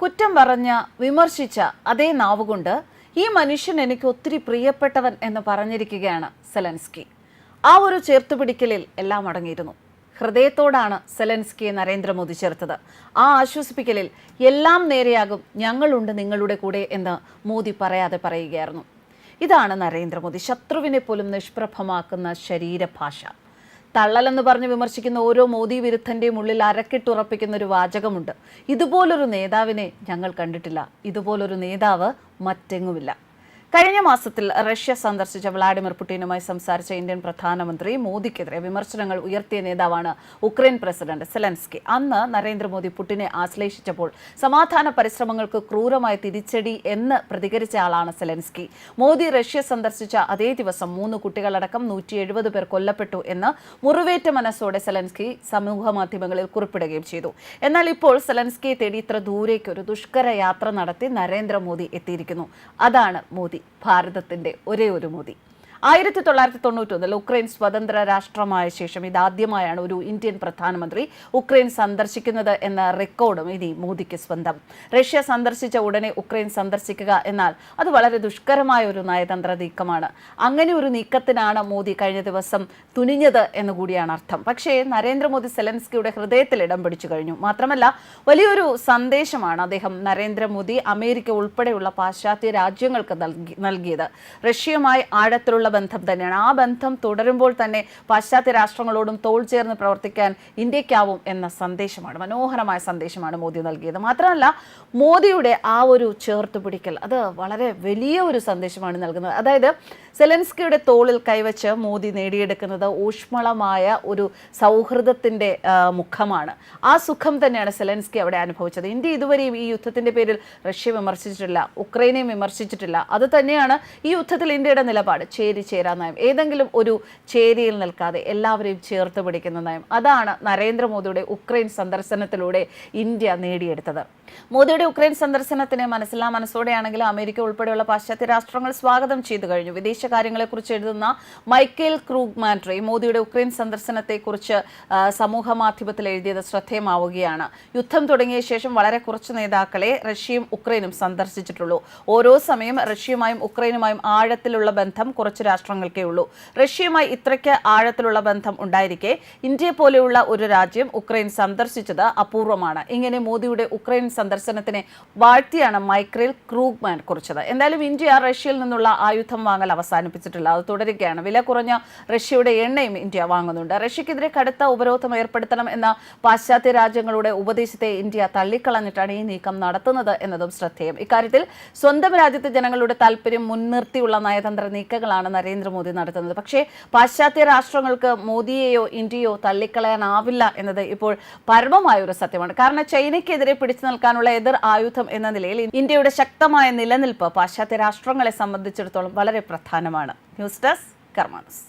കുറ്റം പറഞ്ഞ വിമർശിച്ച അതേ നാവുകൊണ്ട് ഈ മനുഷ്യൻ എനിക്ക് ഒത്തിരി പ്രിയപ്പെട്ടവൻ എന്ന് പറഞ്ഞിരിക്കുകയാണ് സെലൻസ്കി. ആ ഒരു ചേർത്തുപിടിക്കലിൽ എല്ലാം അടങ്ങിയിരുന്നു. ഹൃദയത്തോടാണ് സെലൻസ്കിയെ നരേന്ദ്രമോദി ചേർത്തത്. ആ ആശ്വസിപ്പിക്കലിൽ എല്ലാം നേരെയാകും ഞങ്ങളുണ്ട് നിങ്ങളുടെ കൂടെ എന്ന് മോദി പറയാതെ പറയുകയായിരുന്നു. ഇതാണ് നരേന്ദ്രമോദി ശത്രുവിനെ പോലും നിഷ്പ്രഭമാക്കുന്ന ശരീരഭാഷ. തള്ളലെന്ന് പറഞ്ഞ് വിമർശിക്കുന്ന ഓരോ മോദി വിരുദ്ധന്റെയും ഉള്ളിൽ അരക്കിട്ടുറപ്പിക്കുന്ന ഒരു വാചകമുണ്ട്. ഇതുപോലൊരു നേതാവിനെ ഞങ്ങൾ കണ്ടിട്ടില്ല. ഇതുപോലൊരു നേതാവ് മറ്റെങ്ങുമില്ല. കഴിഞ്ഞ മാസത്തിൽ റഷ്യ സന്ദർശിച്ച വ്ളാഡിമിർ പുടിനുമായി സംസാരിച്ച ഇന്ത്യൻ പ്രധാനമന്ത്രി മോദിക്കെതിരെ വിമർശനങ്ങൾ ഉയർത്തിയ നേതാവാണ് ഉക്രൈൻ പ്രസിഡന്റ് സെലൻസ്കി. അന്ന് നരേന്ദ്രമോദി പുടിനെ ആശ്ലേഷിച്ചപ്പോൾ സമാധാന പരിശ്രമങ്ങൾക്ക് ക്രൂരമായ തിരിച്ചടി എന്ന് പ്രതികരിച്ച ആളാണ് സെലൻസ്കി. മോദി റഷ്യ സന്ദർശിച്ച അതേ ദിവസം മൂന്ന് കുട്ടികളടക്കം നൂറ്റി എഴുപത് പേർ കൊല്ലപ്പെട്ടു എന്ന് മുറിവേറ്റ മനസ്സോടെ സെലൻസ്കി സമൂഹ മാധ്യമങ്ങളിൽ കുറിപ്പിടുകയും ചെയ്തു. എന്നാൽ ഇപ്പോൾ സെലൻസ്കിയെ തേടി ഇത്ര ദൂരേക്ക് ഒരു ദുഷ്കര യാത്ര നടത്തി നരേന്ദ്രമോദി എത്തിയിരിക്കുന്നു. അതാണ് മോദി. ഭാരതത്തിന്റെ ഒരേ ഒരു മോദി ആയിരത്തി തൊള്ളായിരത്തി തൊണ്ണൂറ്റൊന്നിൽ ഉക്രൈൻ സ്വതന്ത്ര രാഷ്ട്രമായ ശേഷം ഇതാദ്യമായാണ് ഒരു ഇന്ത്യൻ പ്രധാനമന്ത്രി ഉക്രൈൻ സന്ദർശിക്കുന്നത് എന്ന റെക്കോർഡും ഇനി മോദിക്ക് സ്വന്തം. റഷ്യ സന്ദർശിച്ച ഉടനെ ഉക്രൈൻ സന്ദർശിക്കുക എന്നാൽ അത് വളരെ ദുഷ്കരമായ ഒരു നയതന്ത്ര നീക്കമാണ്. അങ്ങനെ ഒരു നീക്കത്തിനാണ് മോദി കഴിഞ്ഞ ദിവസം തുനിഞ്ഞത് എന്ന് കൂടിയാണ് അർത്ഥം. പക്ഷേ നരേന്ദ്രമോദി സെലൻസ്കിയുടെ ഹൃദയത്തിൽ ഇടം പിടിച്ചു കഴിഞ്ഞു. മാത്രമല്ല വലിയൊരു സന്ദേശമാണ് അദ്ദേഹം നരേന്ദ്രമോദി അമേരിക്ക ഉൾപ്പെടെയുള്ള പാശ്ചാത്യ രാജ്യങ്ങൾക്ക് നൽകി നൽകിയത്. റഷ്യയുമായി ആഴത്തിലുള്ള ബന്ധം തന്നെയാണ്. ആ ബന്ധം തുടരുമ്പോൾ തന്നെ പാശ്ചാത്യ രാഷ്ട്രങ്ങളോടും തോൾ ചേർന്ന് പ്രവർത്തിക്കാൻ ഇന്ത്യക്കാവും എന്ന സന്ദേശമാണ് മനോഹരമായ സന്ദേശമാണ് മോദി നൽകിയത്. മാത്രമല്ല മോദിയുടെ ആ ഒരു ചേർത്തുപിടിക്കൽ അത് വളരെ വലിയ ഒരു സന്ദേശമാണ് നൽകുന്നത്. അതായത് സെലൻസ്കിയുടെ തോളിൽ കൈവച്ച് മോദി നേടിയെടുക്കുന്നത് ഊഷ്മളമായ ഒരു സൗഹൃദത്തിന്റെ മുഖമാണ്. ആ സുഖം തന്നെയാണ് സെലൻസ്കി അവിടെ അനുഭവിച്ചത്. ഇന്ത്യ ഇതുവരെയും ഈ യുദ്ധത്തിന്റെ പേരിൽ റഷ്യ വിമർശിച്ചിട്ടില്ല ഉക്രൈനെയും വിമർശിച്ചിട്ടില്ല. അത് തന്നെയാണ് ഈ യുദ്ധത്തിൽ ഇന്ത്യയുടെ നിലപാട്. ചേരി ചേരാ നയം. ഏതെങ്കിലും ഒരു ചേരിയിൽ നിൽക്കാതെ എല്ലാവരെയും ചേർത്ത് പിടിക്കുന്ന നയം. അതാണ് നരേന്ദ്രമോദിയുടെ ഉക്രൈൻ സന്ദർശനത്തിലൂടെ ഇന്ത്യ നേടിയെടുത്തത്. മോദിയുടെ ഉക്രൈൻ സന്ദർശനത്തിന് മനസ്സിലാ മനസ്സോടെയാണെങ്കിലും അമേരിക്ക ഉൾപ്പെടെയുള്ള പാശ്ചാത്യ രാഷ്ട്രങ്ങൾ സ്വാഗതം ചെയ്തു കഴിഞ്ഞു. വിദേശകാര്യങ്ങളെക്കുറിച്ച് എഴുതുന്ന മൈക്കേൽ ക്രൂഗ് മാൻട്രി മോദിയുടെ ഉക്രൈൻ സന്ദർശനത്തെക്കുറിച്ച് സമൂഹമാധ്യമത്തിൽ സമൂഹ മാധ്യമത്തിൽ എഴുതിയത് ശ്രദ്ധേയമാവുകയാണ്. യുദ്ധം തുടങ്ങിയ ശേഷം വളരെ കുറച്ച് നേതാക്കളെ റഷ്യയും ഉക്രൈനും സന്ദർശിച്ചിട്ടുള്ളൂ. ഓരോ സമയം റഷ്യയുമായും ഉക്രൈനുമായും ആഴത്തിലുള്ള ബന്ധം കുറച്ച് രാഷ്ട്രങ്ങൾക്കേ ഉള്ളൂ. റഷ്യയുമായി ഇത്രയ്ക്ക് ആഴത്തിലുള്ള ബന്ധം ഉണ്ടായിരിക്കെ ഇന്ത്യ പോലെയുള്ള ഒരു രാജ്യം ഉക്രൈൻ സന്ദർശിച്ചത് അപൂർവമാണ്. ഇങ്ങനെ മോദിയുടെ ഉക്രൈൻ സന്ദർശനത്തിനെ വാഴ്ത്തിയാണ് മൈക്രേൽ ക്രൂഗ്മാൻ കുറിച്ചത്. എന്തായാലും ഇന്ത്യ റഷ്യയിൽ നിന്നുള്ള ആയുധം വാങ്ങൽ അവസാനിപ്പിച്ചിട്ടില്ല. അത് തുടരുകയാണ്. വില കുറഞ്ഞ റഷ്യയുടെ എണ്ണയും ഇന്ത്യ വാങ്ങുന്നുണ്ട്. റഷ്യക്കെതിരെ കടുത്ത ഉപരോധം ഏർപ്പെടുത്തണം എന്ന പാശ്ചാത്യ രാജ്യങ്ങളുടെ ഉപദേശത്തെ ഇന്ത്യ തള്ളിക്കളഞ്ഞിട്ടാണ് ഈ നീക്കം നടത്തുന്നത് എന്നതും ശ്രദ്ധേയം. ഇക്കാര്യത്തിൽ സ്വന്തം രാജ്യത്തെ ജനങ്ങളുടെ താല്പര്യം മുൻനിർത്തിയുള്ള നയതന്ത്ര നീക്കങ്ങളാണ് നരേന്ദ്രമോദി നടത്തുന്നത്. പക്ഷേ പാശ്ചാത്യ രാഷ്ട്രങ്ങൾക്ക് മോദിയെയോ ഇന്ത്യയോ തള്ളിക്കളയാനാവില്ല എന്നത് ഇപ്പോൾ പരമമായ ഒരു സത്യമാണ്. കാരണം ചൈനയ്ക്കെതിരെ പിടിച്ചു നിൽക്കാനുള്ള എതിർ ആയുധം എന്ന നിലയിൽ ഇന്ത്യയുടെ ശക്തമായ നിലനിൽപ്പ് പാശ്ചാത്യ രാഷ്ട്രങ്ങളെ സംബന്ധിച്ചിടത്തോളം വളരെ പ്രധാനമാണ് ന്യൂസ് ഡെസ്ക് കർമാനസ്.